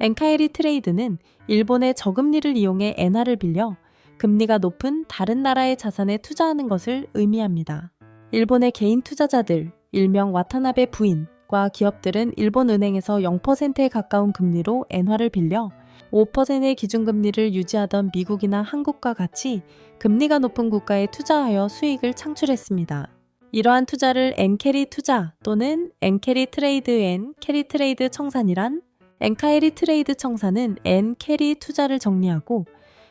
엔카에리 트레이드는 일본의 저금리를 이용해 엔화를 빌려 금리가 높은 다른 나라의 자산에 투자하는 것을 의미합니다. 일본의 개인 투자자들, 일명 와타나베 부인과 기업들은 일본 은행에서 0%에 가까운 금리로 엔화를 빌려 5%의 기준금리를 유지하던 미국이나 한국과 같이 금리가 높은 국가에 투자하여 수익을 창출했습니다. 이러한 투자를 엔캐리 투자 또는 엔캐리 트레이드 엔 캐리 트레이드 청산이란 엔카에리 트레이드 청산은 엔캐리 투자를 정리하고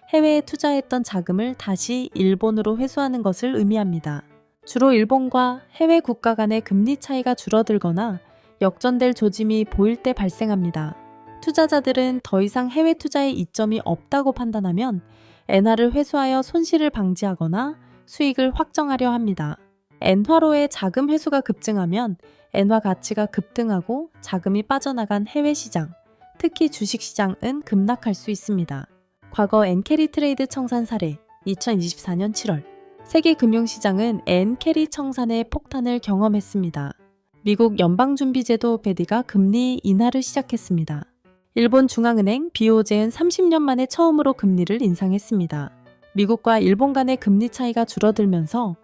해외에 투자했던 자금을 다시 일본으로 회수하는 것을 의미합니다. 주로 일본과 해외 국가 간의 금리 차이가 줄어들거나 역전될 조짐이 보일 때 발생합니다. 투자자들은 더 이상 해외 투자에 이점이 없다고 판단하면 엔화를 회수하여 손실을 방지하거나 수익을 확정하려 합니다. 엔화로의 자금 회수가 급증하면 엔화 가치가 급등하고 자금이 빠져나간 해외 시장, 특히 주식 시장은 급락할 수 있습니다. 과거 엔캐리 트레이드 청산 사례 2024년 7월 세계 금융시장은 엔캐리 청산의 폭탄을 경험했습니다. 미국 연방준비제도 베디가 금리 인하를 시작했습니다. 일본 중앙은행 BOJ는 30년 만에 처음으로 금리를 인상했습니다. 미국과 일본 간의 금리 차이가 줄어들면서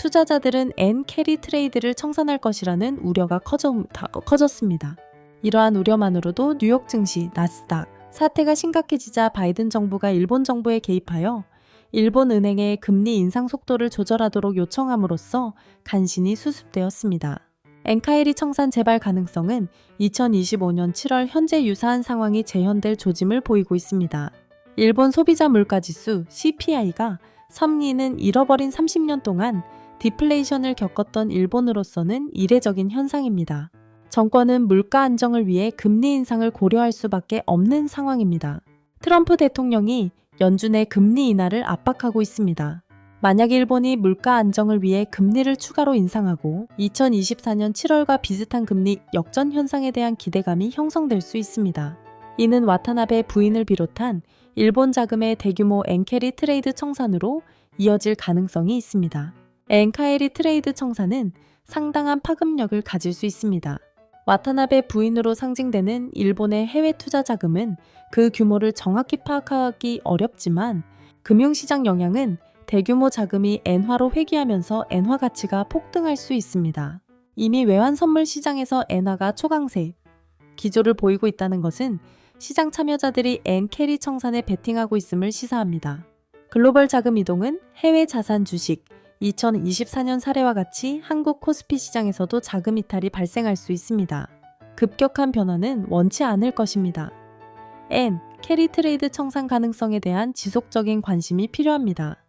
투자자들은 엔 캐리 트레이드를 청산할 것이라는 우려가 커졌습니다. 이러한 우려만으로도 뉴욕 증시, 나스닥, 사태가 심각해지자 바이든 정부가 일본 정부에 개입하여 일본 은행의 금리 인상 속도를 조절하도록 요청함으로써 간신히 수습되었습니다. 엔카에리 청산 재발 가능성은 2025년 7월 현재 유사한 상황이 재현될 조짐을 보이고 있습니다. 일본 소비자 물가 지수 CPI가 섭리는 잃어버린 30년 동안 디플레이션을 겪었던 일본으로서는 이례적인 현상입니다. 정권은 물가 안정을 위해 금리 인상을 고려할 수밖에 없는 상황입니다. 트럼프 대통령이 연준의 금리 인하를 압박하고 있습니다. 만약 일본이 물가 안정을 위해 금리를 추가로 인상하고 2024년 7월과 비슷한 금리 역전 현상에 대한 기대감이 형성될 수 있습니다. 이는 와타나베 부인을 비롯한 일본 자금의 대규모 엔캐리 트레이드 청산으로 이어질 가능성이 있습니다. 엔카에리 트레이드 청산은 상당한 파급력을 가질 수 있습니다. 와타나베 부인으로 상징되는 일본의 해외 투자 자금은 그 규모를 정확히 파악하기 어렵지만 금융시장 영향은 대규모 자금이 엔화로 회귀하면서 엔화 가치가 폭등할 수 있습니다. 이미 외환 선물 시장에서 엔화가 초강세 기조를 보이고 있다는 것은 시장 참여자들이 엔 캐리 청산에 베팅하고 있음을 시사합니다. 글로벌 자금 이동은 해외 자산 주식 2024년 사례와 같이 한국 코스피 시장에서도 자금 이탈이 발생할 수 있습니다. 급격한 변화는 원치 않을 것입니다. N 캐리 트레이드 청산 가능성에 대한 지속적인 관심이 필요합니다.